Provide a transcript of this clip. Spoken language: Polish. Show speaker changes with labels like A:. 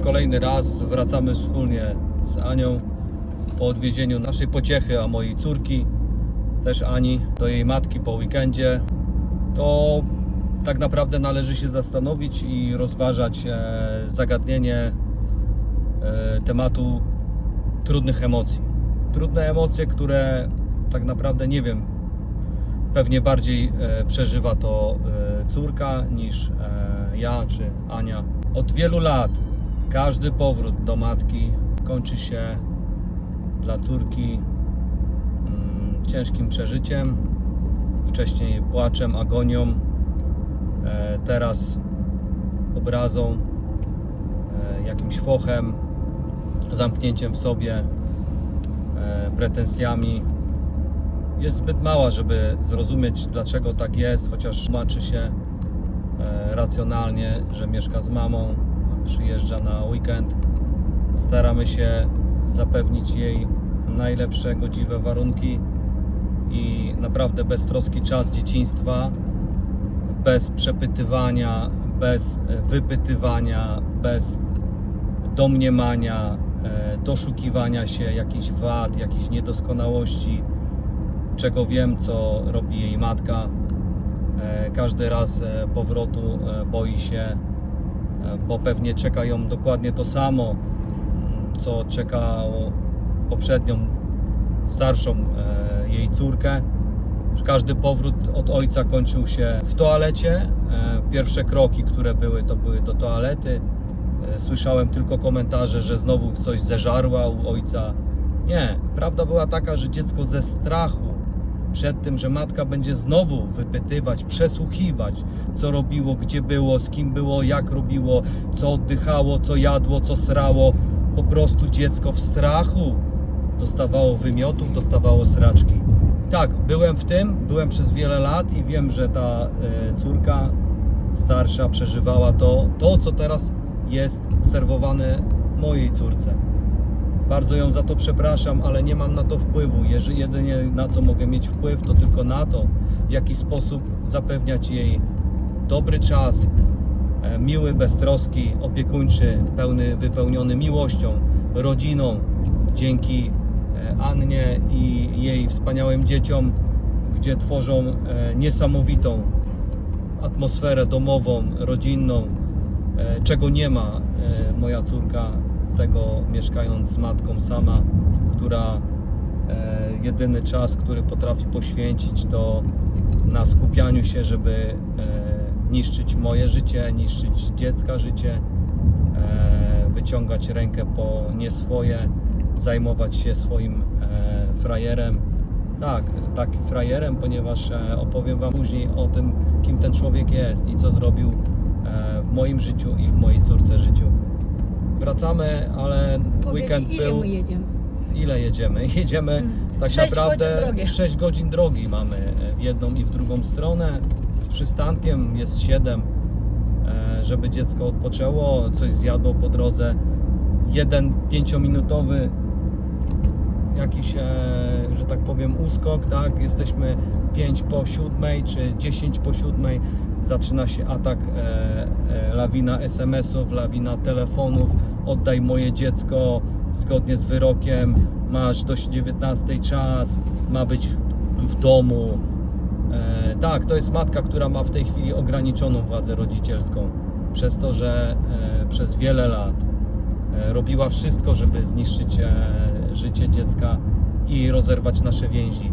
A: kolejny raz wracamy wspólnie z Anią po odwiezieniu naszej pociechy, a mojej córki, też Ani, do jej matki po weekendzie. To tak naprawdę należy się zastanowić i rozważać e, zagadnienie e, tematu trudnych emocji. Trudne emocje, które tak naprawdę nie wiem, pewnie bardziej e, przeżywa to córka niż ja czy Ania. Od wielu lat każdy powrót do matki kończy się dla córki mm, ciężkim przeżyciem, wcześniej płaczem, agonią, e, teraz obrazą, e, jakimś fochem, zamknięciem w sobie, e, pretensjami. Jest zbyt mała, żeby zrozumieć dlaczego tak jest, chociaż tłumaczy się racjonalnie, że mieszka z mamą, przyjeżdża na weekend. Staramy się zapewnić jej najlepsze, godziwe warunki i naprawdę beztroski czas dzieciństwa, bez przepytywania, bez e, wypytywania, bez domniemania, e, doszukiwania się jakichś wad, jakichś niedoskonałości, czego wiem, co robi jej matka. E, Każdy raz powrotu boi się, bo pewnie czeka ją dokładnie to samo, co czekało poprzednią, starszą e, jej córkę. Każdy powrót od ojca kończył się w toalecie. E, Pierwsze kroki, które były, to były do toalety. E, Słyszałem tylko komentarze, że znowu coś zeżarła u ojca. Nie, prawda była taka, że dziecko ze strachu przed tym, że matka będzie znowu wypytywać, przesłuchiwać, co robiło, gdzie było, z kim było, jak robiło, co oddychało, co jadło, co srało. Po prostu dziecko w strachu dostawało wymiotów, dostawało sraczki. Tak, byłem w tym, byłem przez wiele lat i wiem, że ta e, córka starsza przeżywała to, to co teraz jest serwowane mojej córce. Bardzo ją za to przepraszam, ale nie mam na to wpływu. Jeżeli jedynie na co mogę mieć wpływ, to tylko na to, w jaki sposób zapewniać jej dobry czas, e, miły, beztroski, opiekuńczy, pełny, wypełniony miłością, rodziną, dzięki e, Annie i jej wspaniałym dzieciom, gdzie tworzą e, niesamowitą atmosferę domową, rodzinną, czego nie ma moja córka, tego mieszkając z matką sama, która e, jedyny czas, który potrafi poświęcić to na skupianiu się, żeby e, niszczyć moje życie, niszczyć dziecka życie, e, wyciągać rękę po nie swoje, zajmować się swoim frajerem. Tak, tak frajerem, ponieważ opowiem Wam później o tym, kim ten człowiek jest i co zrobił w moim życiu i w mojej córce życiu. Wracamy, ale
B: Powiedz,
A: weekend
B: ile
A: był.
B: my jedziemy?
A: Ile jedziemy? Jedziemy
B: Mm,
A: tak
B: sześć
A: naprawdę
B: godzin drogi.
A: 6 godzin drogi mamy e, w jedną i w drugą stronę. Z przystankiem jest 7, żeby dziecko odpoczęło, coś zjadło po drodze. Jeden pięciominutowy jakiś, że tak powiem, uskok, tak? Jesteśmy 5 po 7 czy 10 po 7. Zaczyna się atak, e, e, lawina SMS-ów, lawina telefonów. Oddaj moje dziecko zgodnie z wyrokiem. Masz do 19 czas, ma być w domu. E, tak, to jest matka, która ma w tej chwili ograniczoną władzę rodzicielską. Przez to, że przez wiele lat robiła wszystko, żeby zniszczyć życie dziecka i rozerwać nasze więzi.